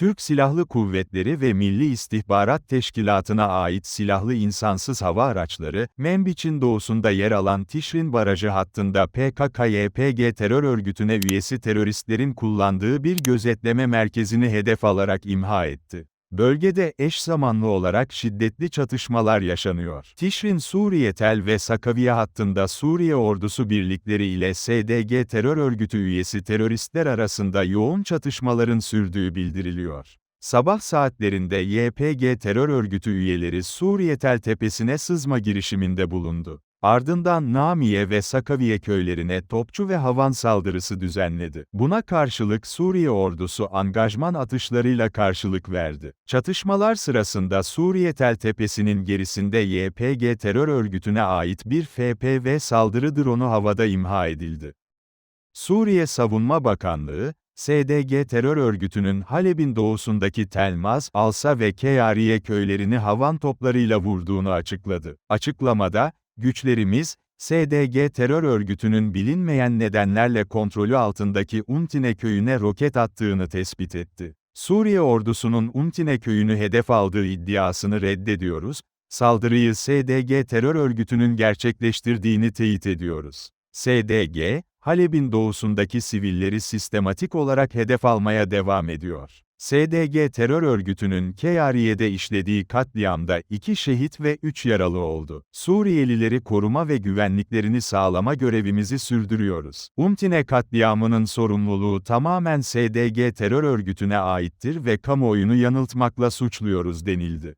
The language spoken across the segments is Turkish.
Türk Silahlı Kuvvetleri ve Milli İstihbarat Teşkilatı'na ait silahlı insansız hava araçları, Menbiç'in doğusunda yer alan Tişrin Barajı hattında PKK-YPG terör örgütüne üyesi teröristlerin kullandığı bir gözetleme merkezini hedef alarak imha etti. Bölgede eş zamanlı olarak şiddetli çatışmalar yaşanıyor. Tişrin Suriye Tel ve Sakaviye hattında Suriye ordusu birlikleri ile SDG terör örgütü üyesi teröristler arasında yoğun çatışmaların sürdüğü bildiriliyor. Sabah saatlerinde YPG terör örgütü üyeleri Suriye Tel tepesine sızma girişiminde bulundu. Ardından Namiye ve Sakaviye köylerine topçu ve havan saldırısı düzenledi. Buna karşılık Suriye ordusu angajman atışlarıyla karşılık verdi. Çatışmalar sırasında Suriye Tel Tepesi'nin gerisinde YPG terör örgütüne ait bir FPV saldırı dronu havada imha edildi. Suriye Savunma Bakanlığı, SDG terör örgütünün Halep'in doğusundaki Telmaz, Alsa ve Keyariye köylerini havan toplarıyla vurduğunu açıkladı. Açıklamada, Güçlerimiz, SDG terör örgütünün bilinmeyen nedenlerle kontrolü altındaki Untine köyüne roket attığını tespit etti. Suriye ordusunun Untine köyünü hedef aldığı iddiasını reddediyoruz, saldırıyı SDG terör örgütünün gerçekleştirdiğini teyit ediyoruz. SDG, Halep'in doğusundaki sivilleri sistematik olarak hedef almaya devam ediyor. SDG terör örgütünün Keyariye'de işlediği katliamda iki şehit ve üç yaralı oldu. Suriyelileri koruma ve güvenliklerini sağlama görevimizi sürdürüyoruz. Umtine katliamının sorumluluğu tamamen SDG terör örgütüne aittir ve kamuoyunu yanıltmakla suçluyoruz denildi.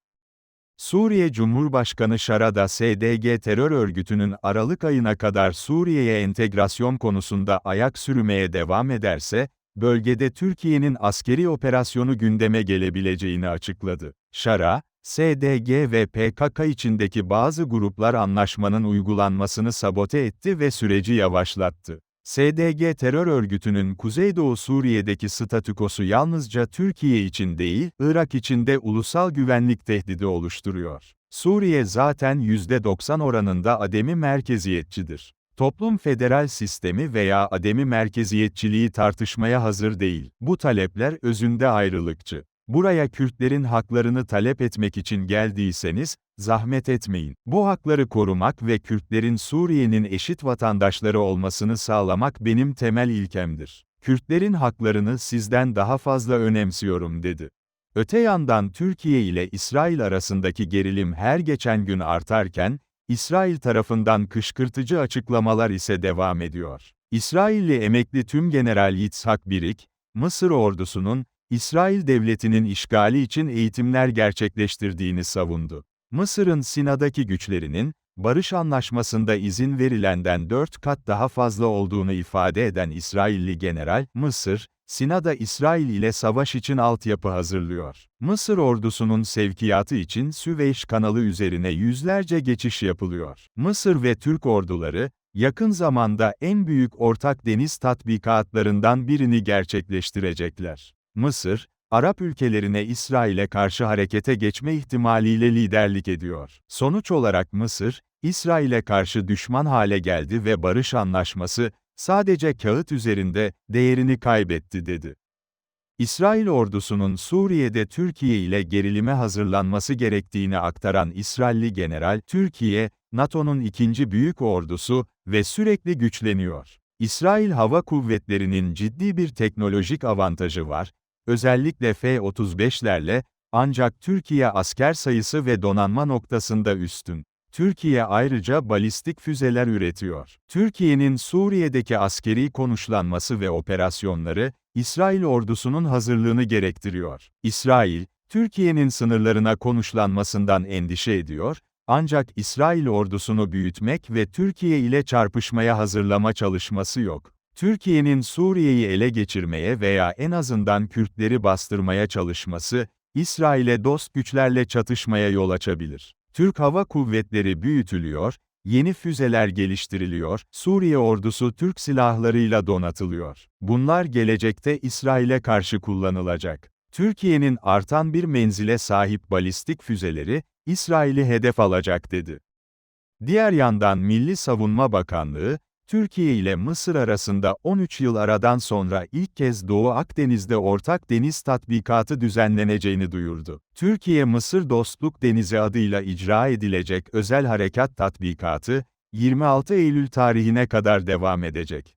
Suriye Cumhurbaşkanı Şarada SDG terör örgütünün Aralık ayına kadar Suriye'ye entegrasyon konusunda ayak sürmeye devam ederse, bölgede Türkiye'nin askeri operasyonu gündeme gelebileceğini açıkladı. Şara, SDG ve PKK içindeki bazı gruplar anlaşmanın uygulanmasını sabote etti ve süreci yavaşlattı. SDG terör örgütünün Kuzeydoğu Suriye'deki statükosu yalnızca Türkiye için değil, Irak için de ulusal güvenlik tehdidi oluşturuyor. Suriye zaten %90 oranında ademi merkeziyetçidir. Toplum federal sistemi veya ademi merkeziyetçiliği tartışmaya hazır değil. Bu talepler özünde ayrılıkçı. Buraya Kürtlerin haklarını talep etmek için geldiyseniz, zahmet etmeyin. Bu hakları korumak ve Kürtlerin Suriye'nin eşit vatandaşları olmasını sağlamak benim temel ilkemdir. Kürtlerin haklarını sizden daha fazla önemsiyorum dedi. Öte yandan Türkiye ile İsrail arasındaki gerilim her geçen gün artarken, İsrail tarafından kışkırtıcı açıklamalar ise devam ediyor. İsrailli emekli Tüm General Yitzhak Birik, Mısır ordusunun, İsrail devletinin işgali için eğitimler gerçekleştirdiğini savundu. Mısır'ın Sina'daki güçlerinin, barış anlaşmasında izin verilenden dört kat daha fazla olduğunu ifade eden İsrailli general, Mısır, Sina'da İsrail ile savaş için altyapı hazırlıyor. Mısır ordusunun sevkiyatı için Süveyş kanalı üzerine yüzlerce geçiş yapılıyor. Mısır ve Türk orduları, yakın zamanda en büyük ortak deniz tatbikatlarından birini gerçekleştirecekler. Mısır, Arap ülkelerine İsrail'e karşı harekete geçme ihtimaliyle liderlik ediyor. Sonuç olarak Mısır, İsrail'e karşı düşman hale geldi ve barış anlaşması, sadece kağıt üzerinde, değerini kaybetti dedi. İsrail ordusunun Suriye'de Türkiye ile gerilime hazırlanması gerektiğini aktaran İsrailli general, Türkiye, NATO'nun ikinci büyük ordusu ve sürekli güçleniyor. İsrail Hava Kuvvetleri'nin ciddi bir teknolojik avantajı var, özellikle F-35'lerle, ancak Türkiye asker sayısı ve donanma noktasında üstün. Türkiye ayrıca balistik füzeler üretiyor. Türkiye'nin Suriye'deki askeri konuşlanması ve operasyonları, İsrail ordusunun hazırlığını gerektiriyor. İsrail, Türkiye'nin sınırlarına konuşlanmasından endişe ediyor, ancak İsrail ordusunu büyütmek ve Türkiye ile çarpışmaya hazırlama çalışması yok. Türkiye'nin Suriye'yi ele geçirmeye veya en azından Kürtleri bastırmaya çalışması, İsrail'e dost güçlerle çatışmaya yol açabilir. Türk Hava Kuvvetleri büyütülüyor, yeni füzeler geliştiriliyor, Suriye ordusu Türk silahlarıyla donatılıyor. Bunlar gelecekte İsrail'e karşı kullanılacak. Türkiye'nin artan bir menzile sahip balistik füzeleri, İsrail'i hedef alacak dedi. Diğer yandan Milli Savunma Bakanlığı, Türkiye ile Mısır arasında 13 yıl aradan sonra ilk kez Doğu Akdeniz'de ortak deniz tatbikatı düzenleneceğini duyurdu. Türkiye-Mısır Dostluk Denizi adıyla icra edilecek özel harekat tatbikatı, 26 Eylül tarihine kadar devam edecek.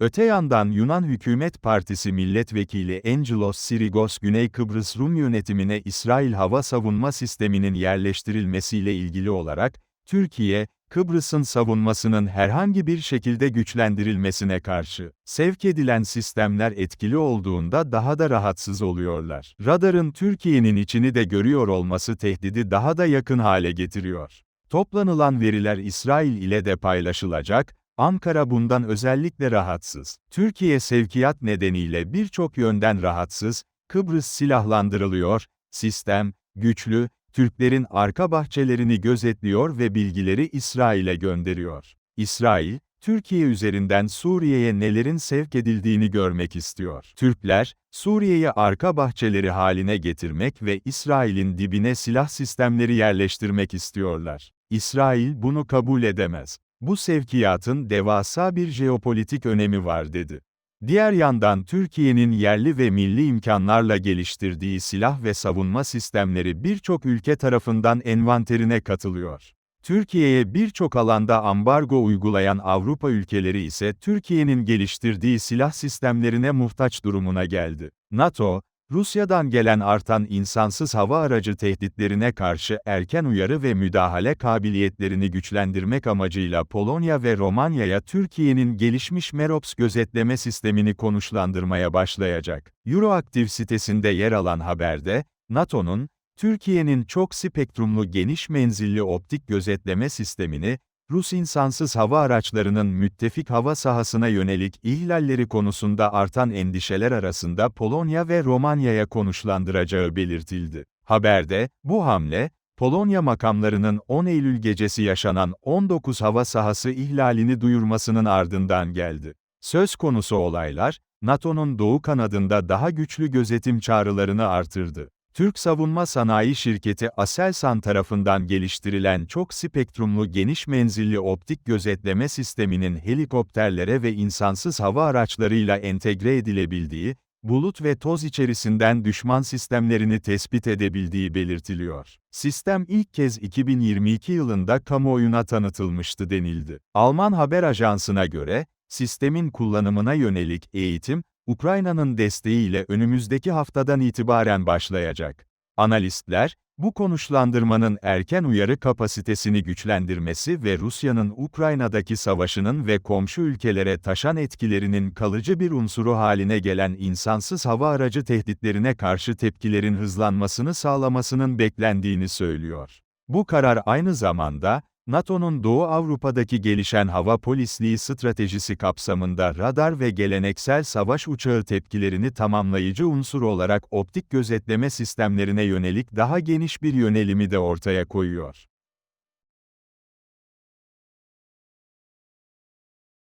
Öte yandan Yunan Hükümet Partisi Milletvekili Angelos Sirigos Güney Kıbrıs Rum yönetimine İsrail hava savunma sisteminin yerleştirilmesiyle ilgili olarak, Türkiye, Kıbrıs'ın savunmasının herhangi bir şekilde güçlendirilmesine karşı, sevk edilen sistemler etkili olduğunda daha da rahatsız oluyorlar. Radarın Türkiye'nin içini de görüyor olması tehdidi daha da yakın hale getiriyor. Toplanılan veriler İsrail ile de paylaşılacak, Ankara bundan özellikle rahatsız. Türkiye sevkiyat nedeniyle birçok yönden rahatsız, Kıbrıs silahlandırılıyor, sistem, güçlü, Türklerin arka bahçelerini gözetliyor ve bilgileri İsrail'e gönderiyor. İsrail, Türkiye üzerinden Suriye'ye nelerin sevk edildiğini görmek istiyor. Türkler, Suriye'yi arka bahçeleri haline getirmek ve İsrail'in dibine silah sistemleri yerleştirmek istiyorlar. İsrail bunu kabul edemez. Bu sevkiyatın devasa bir jeopolitik önemi var dedi. Diğer yandan Türkiye'nin yerli ve milli imkanlarla geliştirdiği silah ve savunma sistemleri birçok ülke tarafından envanterine katılıyor. Türkiye'ye birçok alanda ambargo uygulayan Avrupa ülkeleri ise Türkiye'nin geliştirdiği silah sistemlerine muhtaç durumuna geldi. NATO, Rusya'dan gelen artan insansız hava aracı tehditlerine karşı erken uyarı ve müdahale kabiliyetlerini güçlendirmek amacıyla Polonya ve Romanya'ya Türkiye'nin gelişmiş MEROPS gözetleme sistemini konuşlandırmaya başlayacak. Euroactiv sitesinde yer alan haberde, NATO'nun, Türkiye'nin çok spektrumlu geniş menzilli optik gözetleme sistemini, Rus insansız hava araçlarının müttefik hava sahasına yönelik ihlalleri konusunda artan endişeler arasında Polonya ve Romanya'ya konuşlandıracağı belirtildi. Haberde, bu hamle, Polonya makamlarının 10 Eylül gecesi yaşanan 19 hava sahası ihlalini duyurmasının ardından geldi. Söz konusu olaylar, NATO'nun doğu kanadında daha güçlü gözetim çağrılarını artırdı. Türk savunma sanayi şirketi Aselsan tarafından geliştirilen çok spektrumlu geniş menzilli optik gözetleme sisteminin helikopterlere ve insansız hava araçlarıyla entegre edilebildiği, bulut ve toz içerisinden düşman sistemlerini tespit edebildiği belirtiliyor. Sistem ilk kez 2022 yılında kamuoyuna tanıtılmıştı denildi. Alman haber ajansına göre, sistemin kullanımına yönelik eğitim, Ukrayna'nın desteğiyle önümüzdeki haftadan itibaren başlayacak. Analistler, bu konuşlandırmanın erken uyarı kapasitesini güçlendirmesi ve Rusya'nın Ukrayna'daki savaşının ve komşu ülkelere taşan etkilerinin kalıcı bir unsuru haline gelen insansız hava aracı tehditlerine karşı tepkilerin hızlanmasını sağlamasının beklendiğini söylüyor. Bu karar aynı zamanda, NATO'nun Doğu Avrupa'daki gelişen hava polisliği stratejisi kapsamında radar ve geleneksel savaş uçağı tepkilerini tamamlayıcı unsur olarak optik gözetleme sistemlerine yönelik daha geniş bir yönelimi de ortaya koyuyor.